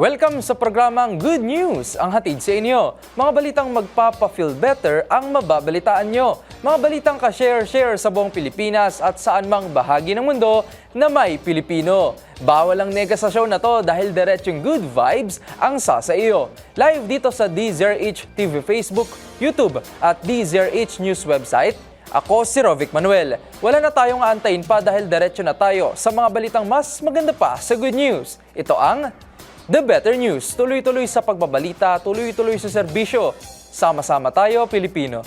Welcome sa programang Good News, ang hatid sa inyo. Mga balitang magpapa-feel better ang mababalitaan nyo. Mga balitang ka-share-share sa buong Pilipinas at saan mang bahagi ng mundo na may Pilipino. Bawal ang nega sa show na to dahil diretsong good vibes ang sa sa iyo. Live dito sa DZRH TV Facebook, YouTube at DZRH News website ako si Rovic Manuel. Wala na tayong aantayin pa dahil diretso na tayo sa mga balitang mas maganda pa sa good news. Ito ang The Better News. Tuloy-tuloy sa pagbabalita, tuloy-tuloy sa serbisyo. Sama-sama tayo, Pilipino.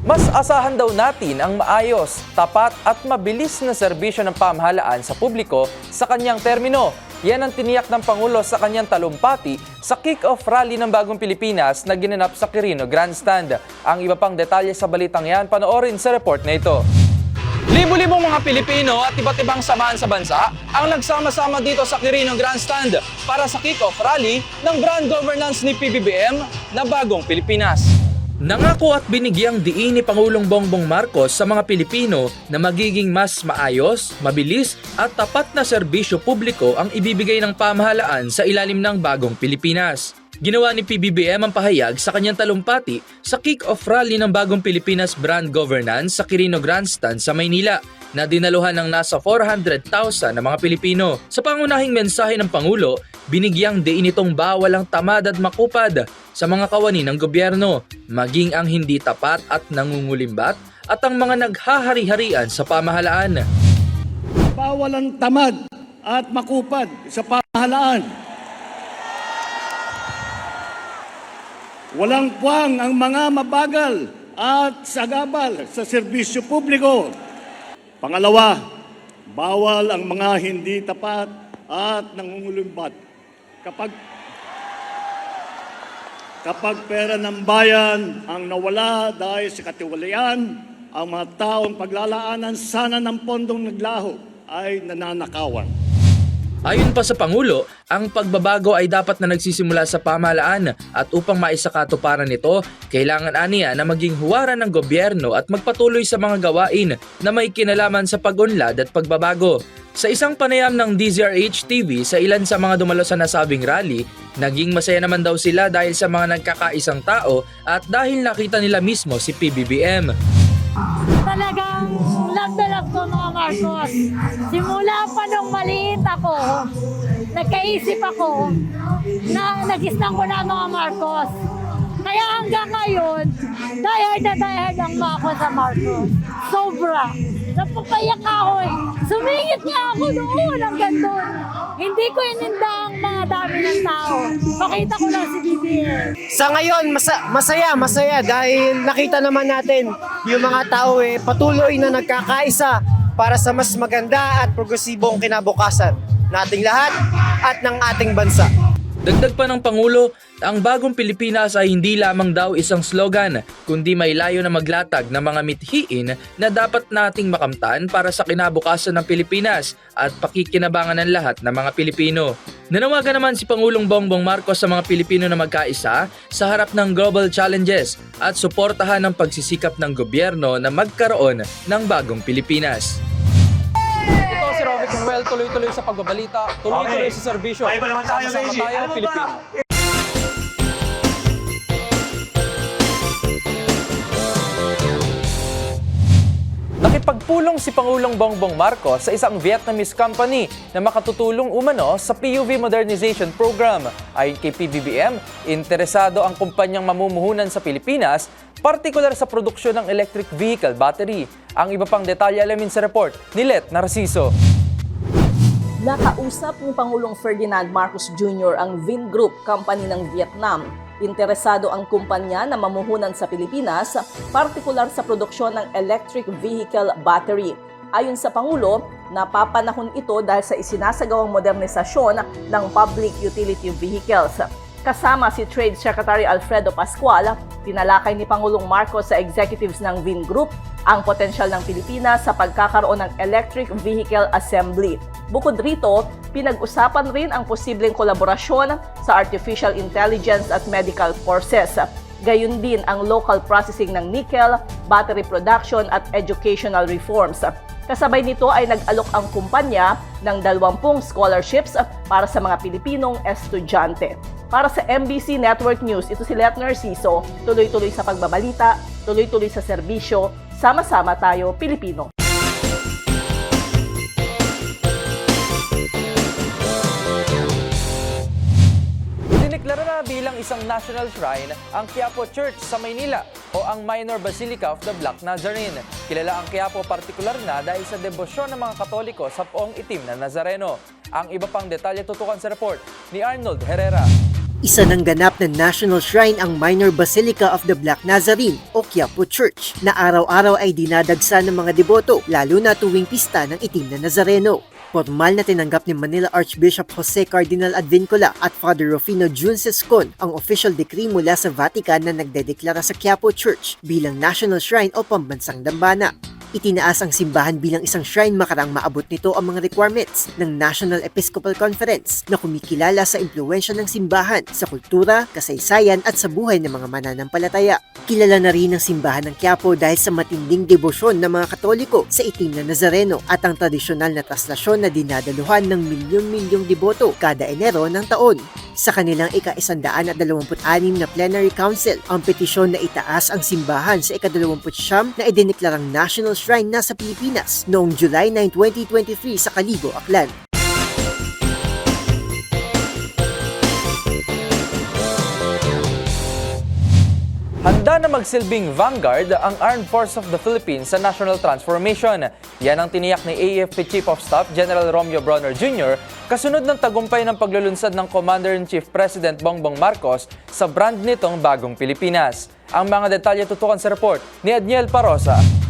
Mas asahan daw natin ang maayos, tapat at mabilis na serbisyo ng pamahalaan sa publiko sa kanyang termino. Yan ang tiniyak ng Pangulo sa kanyang talumpati sa kick-off rally ng Bagong Pilipinas na ginanap sa Quirino Grandstand. Ang iba pang detalye sa balitang yan, panoorin sa report na ito. Libo-libong mga Pilipino at iba't ibang samahan sa bansa ang nagsama-sama dito sa Quirino Grandstand para sa kick-off rally ng brand governance ni PBBM na Bagong Pilipinas. Nangako at binigyang diin ni Pangulong Bongbong Marcos sa mga Pilipino na magiging mas maayos, mabilis at tapat na serbisyo publiko ang ibibigay ng pamahalaan sa ilalim ng bagong Pilipinas. Ginawa ni PBBM ang pahayag sa kanyang talumpati sa kick-off rally ng bagong Pilipinas Brand Governance sa Quirino Grandstand sa Maynila na dinaluhan ng nasa 400,000 na mga Pilipino. Sa pangunahing mensahe ng Pangulo, binigyang diin itong bawal ang tamad at makupad sa mga kawani ng gobyerno, maging ang hindi tapat at nangungulimbat at ang mga naghahari-harian sa pamahalaan. Bawal ang tamad at makupad sa pamahalaan. Walang puwang ang mga mabagal at sagabal sa serbisyo publiko. Pangalawa, bawal ang mga hindi tapat at nangungulumbat. Kapag Kapag pera ng bayan ang nawala dahil sa katiwalian, ang mga taong paglalaanan sana ng pondong naglaho ay nananakawan. Ayon pa sa Pangulo, ang pagbabago ay dapat na nagsisimula sa pamahalaan at upang maisakatuparan nito, kailangan aniya na maging huwaran ng gobyerno at magpatuloy sa mga gawain na may kinalaman sa pag-unlad at pagbabago. Sa isang panayam ng DZRH TV sa ilan sa mga dumalo sa nasabing rally, naging masaya naman daw sila dahil sa mga nagkakaisang tao at dahil nakita nila mismo si PBBM. Talagang love na love ko mga Marcos. Simula pa nung maliit ako, nagkaisip ako na nagistan ko na mga Marcos. Kaya hanggang ngayon, diehard na diehard ang mga sa Marcos. Sobra. Napapayak ako eh. Sumingit nga ako noon hanggang doon. Hindi ko ininda ang mga dami ng tao. Pakita ko lang si BBM. Sa ngayon, masa- masaya, masaya dahil nakita naman natin yung mga tao eh, patuloy na nagkakaisa para sa mas maganda at progresibong kinabukasan nating lahat at ng ating bansa. Dagdag pa ng Pangulo, ang bagong Pilipinas ay hindi lamang daw isang slogan, kundi may layo na maglatag ng mga mithiin na dapat nating makamtan para sa kinabukasan ng Pilipinas at pakikinabangan ng lahat ng mga Pilipino. Nanawagan naman si Pangulong Bongbong Marcos sa mga Pilipino na magkaisa sa harap ng global challenges at suportahan ang pagsisikap ng gobyerno na magkaroon ng bagong Pilipinas. Ito si Rovic Manuel, tuloy-tuloy sa pagbabalita, tuloy-tuloy sa serbisyo. Sama-sama tayo, Pilipino. Nakipagpulong si Pangulong Bongbong Marcos sa isang Vietnamese company na makatutulong umano sa PUV Modernization Program. Ayon kay PBBM, interesado ang kumpanyang mamumuhunan sa Pilipinas, partikular sa produksyon ng electric vehicle battery. Ang iba pang detalye alamin sa report ni Let Narciso. Nakausap ni Pangulong Ferdinand Marcos Jr. ang Vingroup Company ng Vietnam. Interesado ang kumpanya na mamuhunan sa Pilipinas, partikular sa produksyon ng electric vehicle battery. Ayon sa Pangulo, napapanahon ito dahil sa isinasagawang modernisasyon ng public utility vehicles. Kasama si Trade Secretary Alfredo Pascual, tinalakay ni Pangulong Marcos sa executives ng Vin Group ang potensyal ng Pilipinas sa pagkakaroon ng electric vehicle assembly. Bukod rito, pinag-usapan rin ang posibleng kolaborasyon sa artificial intelligence at medical forces. Gayun din ang local processing ng nickel, battery production at educational reforms. Kasabay nito ay nag-alok ang kumpanya ng 20 scholarships para sa mga Pilipinong estudyante. Para sa MBC Network News, ito si Letner Siso, tuloy-tuloy sa pagbabalita, tuloy-tuloy sa serbisyo, sama-sama tayo Pilipino. Idineklara na bilang isang national shrine ang Quiapo Church sa Maynila o ang Minor Basilica of the Black Nazarene. Kilala ang Quiapo partikular na dahil sa debosyon ng mga Katoliko sa poong itim na Nazareno. Ang iba pang detalye tutukan sa report ni Arnold Herrera. Isa ng ganap na national shrine ang Minor Basilica of the Black Nazarene o Quiapo Church na araw-araw ay dinadagsa ng mga deboto lalo na tuwing pista ng itim na Nazareno. Formal na tinanggap ni Manila Archbishop Jose Cardinal Advincula at Father Rufino Jun Sescon ang official decree mula sa Vatican na nagdedeklara sa Quiapo Church bilang national shrine o pambansang dambana. Itinaas ang simbahan bilang isang shrine makarang maabot nito ang mga requirements ng National Episcopal Conference na kumikilala sa impluensya ng simbahan sa kultura, kasaysayan at sa buhay ng mga mananampalataya. Kilala na rin ang simbahan ng Quiapo dahil sa matinding debosyon ng mga Katoliko sa itim na Nazareno at ang tradisyonal na traslasyon na dinadaluhan ng milyon-milyong deboto kada Enero ng taon. Sa kanilang ika-isandaan at dalawamput-anim na plenary council, ang petisyon na itaas ang simbahan sa ika-dalawamput na idineklarang national shrine na sa Pilipinas noong July 9, 2023 sa Calibo, Aklan. Handa na magsilbing vanguard ang Armed Force of the Philippines sa national transformation. Yan ang tiniyak ni AFP Chief of Staff General Romeo Bronner Jr. kasunod ng tagumpay ng paglulunsad ng Commander-in-Chief President Bongbong Marcos sa brand nitong Bagong Pilipinas. Ang mga detalye tutukan sa report ni Adniel Parosa.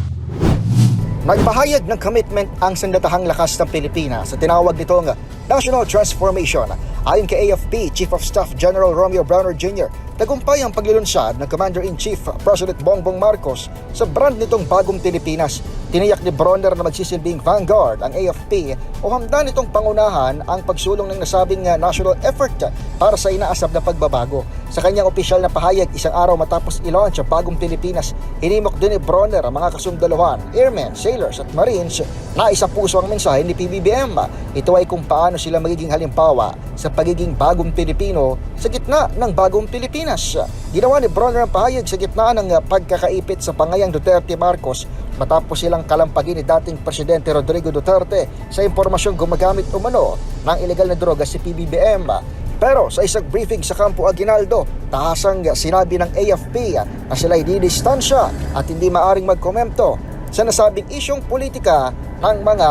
Nagpahayag ng commitment ang sandatahang lakas ng Pilipinas sa tinawag nitong National Transformation. Ayon kay AFP Chief of Staff General Romeo Browner Jr., tagumpay ang paglulunsad ng Commander-in-Chief President Bongbong Marcos sa brand nitong Bagong Pilipinas. Tiniyak ni Bronner na magsisilbing vanguard ang AFP o handa nitong pangunahan ang pagsulong ng nasabing uh, national effort para sa inaasab na pagbabago. Sa kanyang opisyal na pahayag isang araw matapos i-launch ang Bagong Pilipinas, hinimok din ni Bronner ang mga kasundaluhan, airmen, sailors at marines na isa puso ang mensahe ni PBBM. Ito ay kung paano sila magiging halimbawa sa pagiging bagong Pilipino sa gitna ng bagong Pilipinas. Ginawa ni Bronner ang pahayag sa gitna ng pagkakaipit sa pangayang Duterte Marcos matapos silang kalampagin ni dating Presidente Rodrigo Duterte sa impormasyong gumagamit umano ng ilegal na droga si PBBM. Pero sa isang briefing sa Campo Aguinaldo, tahasang sinabi ng AFP na sila'y didistansya at hindi maaring magkomento sa nasabing isyong politika ng mga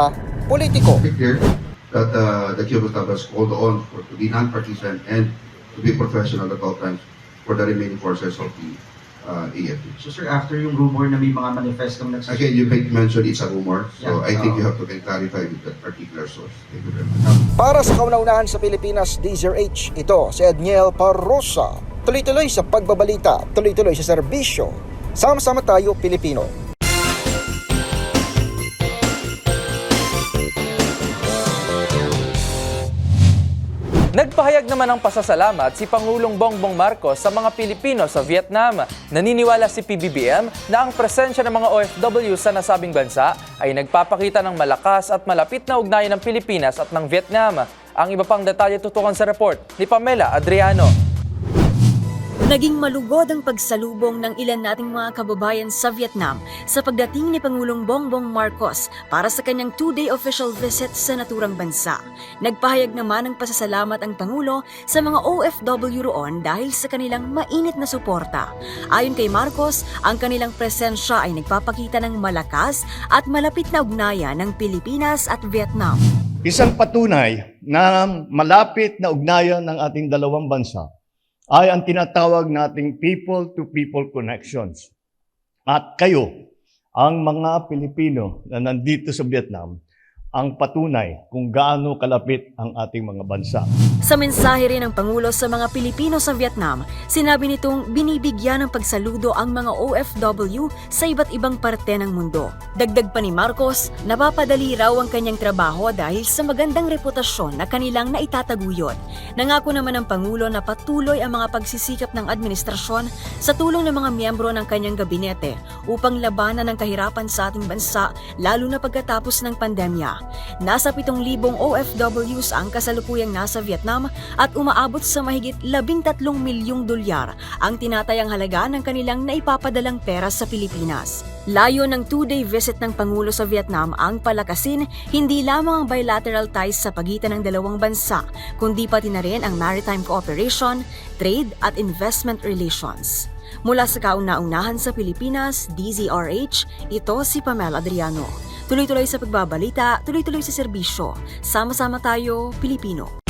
politiko. That uh, the Cuban staff has called on for to be non-partisan and to be professional at all times for the remaining forces of the uh, AFP. So sir, after yung rumor na may mga manifestong nagsasabi, Again, you make mention it's a rumor, so Yeah. I think Uh, you have to clarify with that particular source. Thank you very much. Para sa kauna-unahan sa Pilipinas, DZRH, ito si Edniel Parrosa. Tuloy-tuloy sa pagbabalita, tuloy-tuloy sa serbisyo. Sama-sama tayo, Pilipino. Nagpahayag naman ng pasasalamat si Pangulong Bongbong Marcos sa mga Pilipino sa Vietnam. Naniniwala si PBBM na ang presensya ng mga OFW sa nasabing bansa ay nagpapakita ng malakas at malapit na ugnayan ng Pilipinas at ng Vietnam. Ang iba pang detalye tutukan sa report ni Pamela Adriano. Naging malugod ang pagsalubong ng ilan nating mga kababayan sa Vietnam sa pagdating ni Pangulong Bongbong Marcos para sa kanyang two-day official visit sa naturang bansa. Nagpahayag naman ng pasasalamat ang Pangulo sa mga OFW roon dahil sa kanilang mainit na suporta. Ayon kay Marcos, ang kanilang presensya ay nagpapakita ng malakas at malapit na ugnayan ng Pilipinas at Vietnam. Isang patunay na malapit na ugnayan ng ating dalawang bansa ay ang tinatawag nating people-to-people connections. At kayo, ang mga Pilipino na nandito sa Vietnam, ang patunay kung gaano kalapit ang ating mga bansa. Sa mensahe rin ng Pangulo sa mga Pilipino sa Vietnam, sinabi nitong binibigyan ng pagsaludo ang mga OFW sa iba't ibang parte ng mundo. Dagdag pa ni Marcos, napapadali raw ang kanyang trabaho dahil sa magandang reputasyon na kanilang naitataguyod. Nangako naman ng Pangulo na patuloy ang mga pagsisikap ng administrasyon sa tulong ng mga miyembro ng kanyang gabinete upang labanan ang kahirapan sa ating bansa lalo na pagkatapos ng pandemya. Nasa 7,000 OFWs ang kasalukuyang nasa Vietnam at umaabot sa mahigit 13 milyong dolyar ang tinatayang halaga ng kanilang naipapadalang pera sa Pilipinas. Layo ng two-day visit ng Pangulo sa Vietnam ang palakasin hindi lamang ang bilateral ties sa pagitan ng dalawang bansa, kundi pati na rin ang maritime cooperation, trade at investment relations. Mula sa kauna-unahan sa Pilipinas, DZRH, ito si Pamela Adriano. Tuloy-tuloy sa pagbabalita, tuloy-tuloy sa serbisyo. Sama-sama tayo, Pilipino.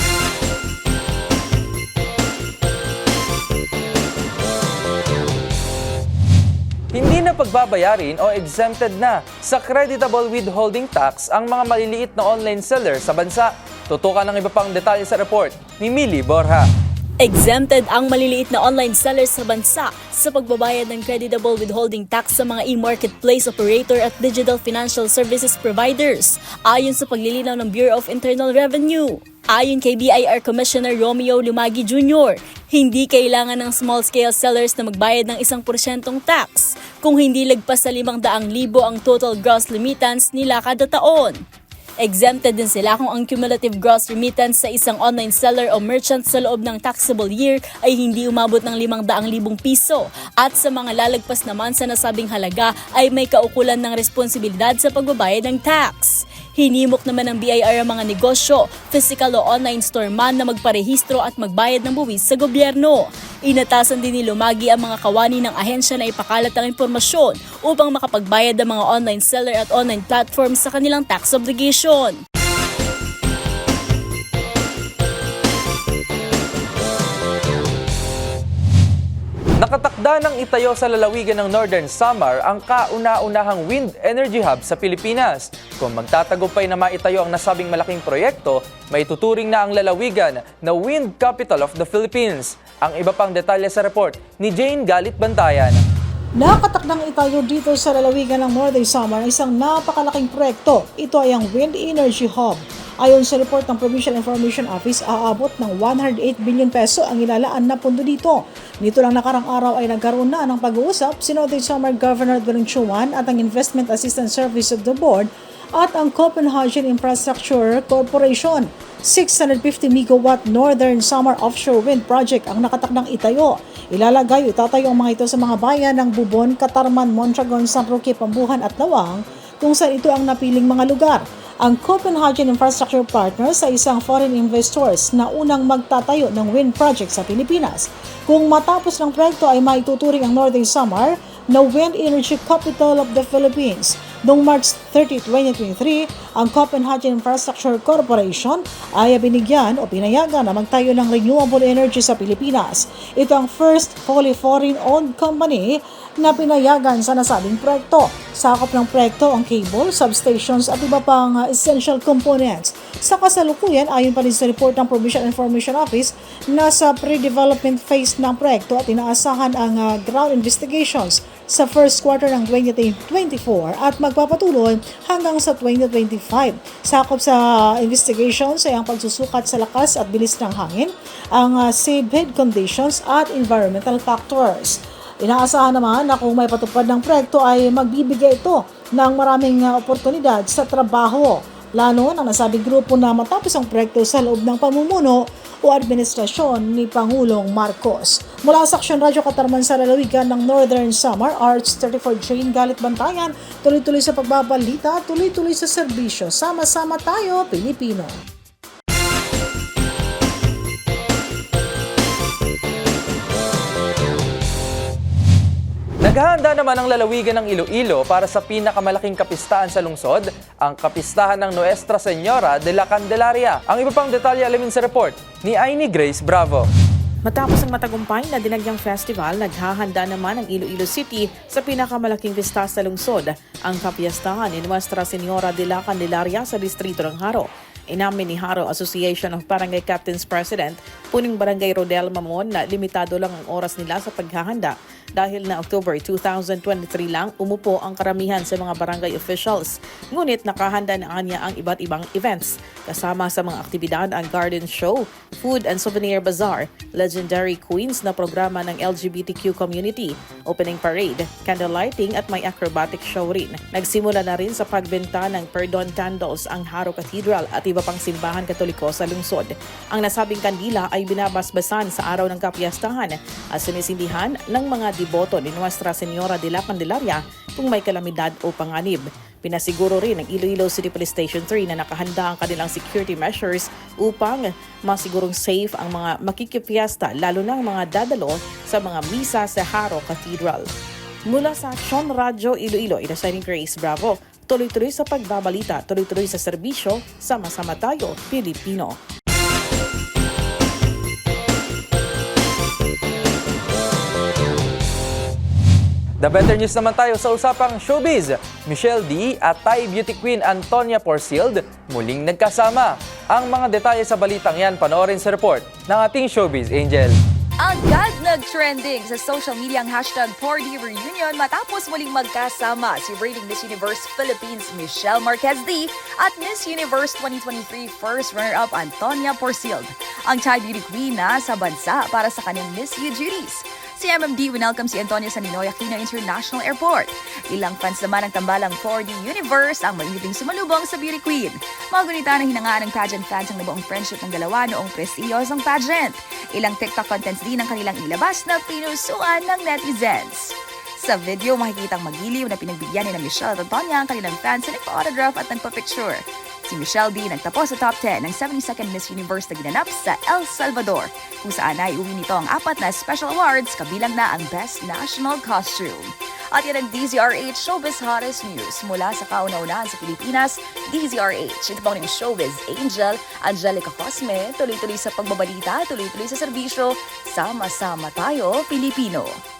Hindi na pagbabayarin o exempted na sa creditable withholding tax ang mga maliliit na online seller sa bansa. Tutukan ng iba pang detalye sa report ni Millie Borja. Exempted ang maliliit na online sellers sa bansa sa pagbabayad ng creditable withholding tax sa mga e-marketplace operator at digital financial services providers ayon sa paglilinaw ng Bureau of Internal Revenue. Ayon kay BIR Commissioner Romeo Lumagi Jr., hindi kailangan ng small-scale sellers na magbayad ng isang porsyentong tax kung hindi lagpas sa 500,000 ang total gross remittance nila kada taon. Exempted din sila kung ang cumulative gross remittance sa isang online seller o merchant sa loob ng taxable year ay hindi umabot ng 500,000 piso at sa mga lalagpas naman sa nasabing halaga ay may kaukulan ng responsibilidad sa pagbabayad ng tax. Hinimok naman ng BIR ang mga negosyo, physical o online store man na magparehistro at magbayad ng buwis sa gobyerno. Inatasan din ni Lumagi ang mga kawani ng ahensya na ipakalat ang impormasyon upang makapagbayad ang mga online seller at online platforms sa kanilang tax obligation. Nakatakda ng itayo sa lalawigan ng Northern Samar ang kauna-unahang wind energy hub sa Pilipinas. Kung magtatagumpay na maitayo ang nasabing malaking proyekto, may tuturing na ang lalawigan na Wind Capital of the Philippines. Ang iba pang detalye sa report ni Jane Galit Bantayan. Nakatakdang itayo dito sa lalawigan ng Northern Samar ang isang napakalaking proyekto. Ito ay ang Wind Energy Hub. Ayon sa report ng Provincial Information Office, aabot ng 108 billion peso ang ilalaan na pundo dito. Nito lang nakarang araw ay nagkaroon na ng pag-uusap si Northern Samar Governor Dwayne Chuan at ang Investment Assistant Service of the Board at ang Copenhagen Infrastructure Corporation. 650 megawatt Northern Summer Offshore Wind Project ang nakatakdang itayo. Ilalagay o itatayo ang mga ito sa mga bayan ng Bubon, Katarman, Mondragon, San Roque, Pambuhan at Lawang kung saan ito ang napiling mga lugar. Ang Copenhagen Infrastructure Partners sa isang foreign investors na unang magtatayo ng wind project sa Pilipinas. Kung matapos ng proyekto ay maituturing ang Northern Samar na Wind Energy Capital of the Philippines. Noong March 30, 2023, ang Copenhagen Infrastructure Corporation ay binigyan o pinayagan na magtayo ng renewable energy sa Pilipinas. Ito ang first fully foreign-owned company na pinayagan sa nasabing proyekto. Sakop ng proyekto ang cable, substations at iba pang uh, essential components. Sa kasalukuyan, ayon pa rin sa report ng Provincial Information Office, nasa pre-development phase ng proyekto at inaasahan ang uh, ground investigations sa first quarter ng 2024 at magpapatuloy hanggang sa 2025. Sakop sa investigations ay ang pagsusukat sa lakas at bilis ng hangin, ang uh, seabed conditions at environmental factors. Inaasahan naman na kung may patupad ng proyekto ay magbibigay ito ng maraming uh, oportunidad sa trabaho, lalo ng nasabing grupo na matapos ang proyekto sa loob ng pamumuno o administrasyon ni Pangulong Marcos. Mula sa Aksyon Radyo Katarman sa lalawigan ng Northern Samar, Arts 34 Jane Galit Bantayan, tuloy-tuloy sa pagbabalita, tuloy-tuloy sa serbisyo. Sama-sama tayo, Pilipino. Naghahanda naman ang lalawigan ng Iloilo para sa pinakamalaking kapistahan sa lungsod, ang kapistahan ng Nuestra Señora de la Candelaria. Ang iba pang detalye alamin sa report ni Aini Grace Bravo. Matapos ang matagumpay na dinagyang festival, naghahanda naman ang Iloilo City sa pinakamalaking pista sa lungsod, ang kapiyastahan ni Nuestra Señora de la Candelaria sa distrito ng Haro. Inamin ni Haro Association of Barangay Captains President, puning Barangay Rodel Mamon na limitado lang ang oras nila sa paghahanda dahil na October 2023 lang umupo ang karamihan sa mga barangay officials. Ngunit nakahanda na niya ang iba't ibang events. Kasama sa mga aktibidad ang garden show, food and souvenir bazaar, legendary queens na programa ng LGBTQ community, opening parade, candle lighting at may acrobatic show rin. Nagsimula na rin sa pagbenta ng Perdon Candles ang Haro Cathedral at iba pang simbahan katoliko sa lungsod. Ang nasabing kandila ay binabasbasan sa araw ng kapiyastahan at sinisindihan ng mga deboto ni Nuestra Señora de la Candelaria kung may kalamidad o panganib. Pinasiguro rin ng Iloilo City Police Station 3 na nakahanda ang kanilang security measures upang masigurong safe ang mga makikipiesta lalo na ang mga dadalo sa mga misa sa Haro Cathedral. Mula sa Action Radio Iloilo, ina sa Grace Bravo. Tuloy-tuloy sa pagbabalita, tuloy-tuloy sa serbisyo, sama-sama tayo, Pilipino. The better news naman tayo sa usapang showbiz. Michelle D at Thai beauty queen Antonia Porcild muling nagkasama. Ang mga detalye sa balitang yan panoorin sa report ng ating showbiz angel. Agad nag-trending sa social media ang hashtag 4D Reunion matapos muling magkasama si reigning Miss Universe Philippines Michelle Marquez D at Miss Universe 2023 first runner-up Antonia Porcild, ang Thai beauty queen na sa bansa para sa kanyang Miss U duties. Si MMD winelcome si Antonia sa Ninoy Aquino International Airport. Ilang fans naman ng tambalang 4D Universe ang mainiting sumalubong sa Beauty Queen. Magunita na hinangaan ng pageant fans ang nabuong friendship ng dalawa noong prestiyosong pageant. Ilang TikTok contents din ang kanilang ilabas na pinusuan ng netizens. Sa video, makikitang magiliw na pinagbigyan ni na Michelle at Antonia ang kanilang fans na nagpa-autograph at nagpa-picture. Si Michelle D nagtapos sa top 10 ng 72nd Miss Universe na ginanap sa El Salvador, kung saan ay uwi nito ang apat na special awards kabilang na ang Best National Costume. At yan ang DZRH Showbiz Hottest News mula sa kauna-unahan sa Pilipinas, DZRH. Ito po ang Showbiz Angel, Angelica Cosme, tuloy-tuloy sa pagbabalita, tuloy-tuloy sa serbisyo, sama-sama tayo, Pilipino.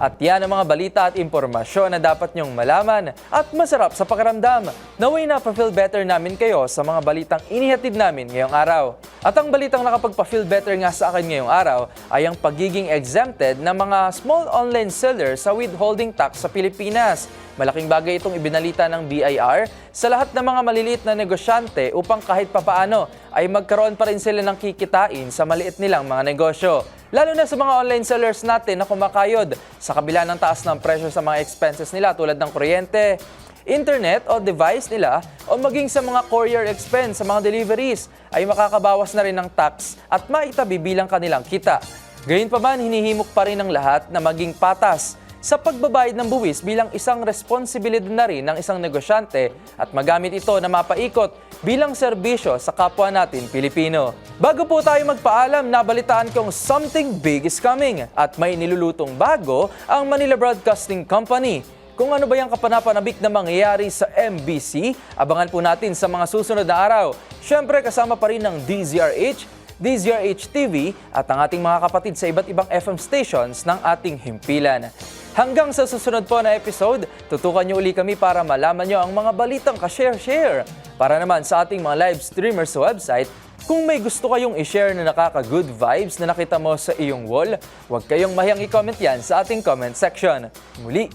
At yan ang mga balita at impormasyon na dapat nyong malaman at masarap sa pakiramdam. Naway na pa-feel better namin kayo sa mga balitang inihatid namin ngayong araw. At ang balitang nakapagpa-feel better nga sa akin ngayong araw ay ang pagiging exempted ng mga small online sellers sa withholding tax sa Pilipinas. Malaking bagay itong ibinalita ng BIR sa lahat ng mga maliliit na negosyante upang kahit papaano ay magkaroon pa rin sila ng kikitain sa maliit nilang mga negosyo. Lalo na sa mga online sellers natin na kumakayod sa kabila ng taas ng presyo sa mga expenses nila tulad ng kuryente, internet o device nila o maging sa mga courier expense sa mga deliveries ay makakabawas na rin ng tax at maitabi bilang kanilang kita. Gayunpaman, hinihimok pa rin ng lahat na maging patas sa pagbabayad ng buwis bilang isang responsibilidad na rin ng isang negosyante at magamit ito na mapaikot bilang serbisyo sa kapwa natin Pilipino. Bago po tayo magpaalam, nabalitaan kong something big is coming at may nilulutong bago ang Manila Broadcasting Company. Kung ano ba yung kapanapanabik na mangyayari sa MBC, abangan po natin sa mga susunod na araw. Siyempre kasama pa rin ng DZRH, DZRH TV at ang ating mga kapatid sa iba't ibang FM stations ng ating himpilan. Hanggang sa susunod po na episode, tutukan niyo uli kami para malaman niyo ang mga balitang ka-share-share. Para naman sa ating mga live streamers sa website, kung may gusto kayong i-share na nakaka-good vibes na nakita mo sa iyong wall, huwag kayong mahiyang i-comment yan sa ating comment section. Muli,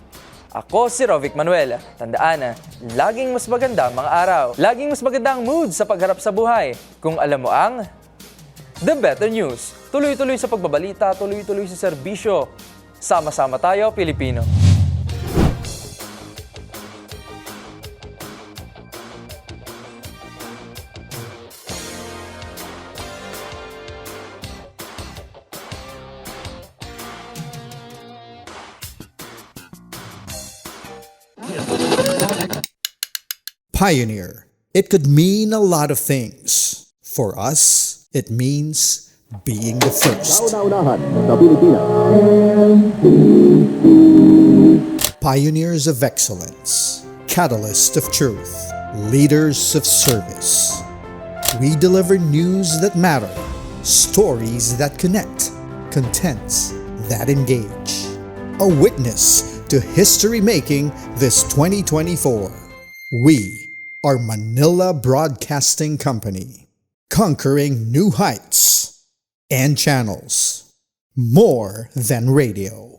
ako si Rovic Manuel. Tandaan laging mas maganda mga araw. Laging mas maganda ang mood sa pagharap sa buhay. Kung alam mo ang The Better News. Tuloy-tuloy sa pagbabalita, tuloy-tuloy sa serbisyo. Sama-sama tayo, Pilipino. Pioneer. It could mean a lot of things. For us, it means being the first. Pioneers of excellence, catalyst of truth, leaders of service. We deliver news that matter, stories that connect, contents that engage. A witness to history making this 2024. We are Manila Broadcasting Company, conquering new heights and channels. More than radio.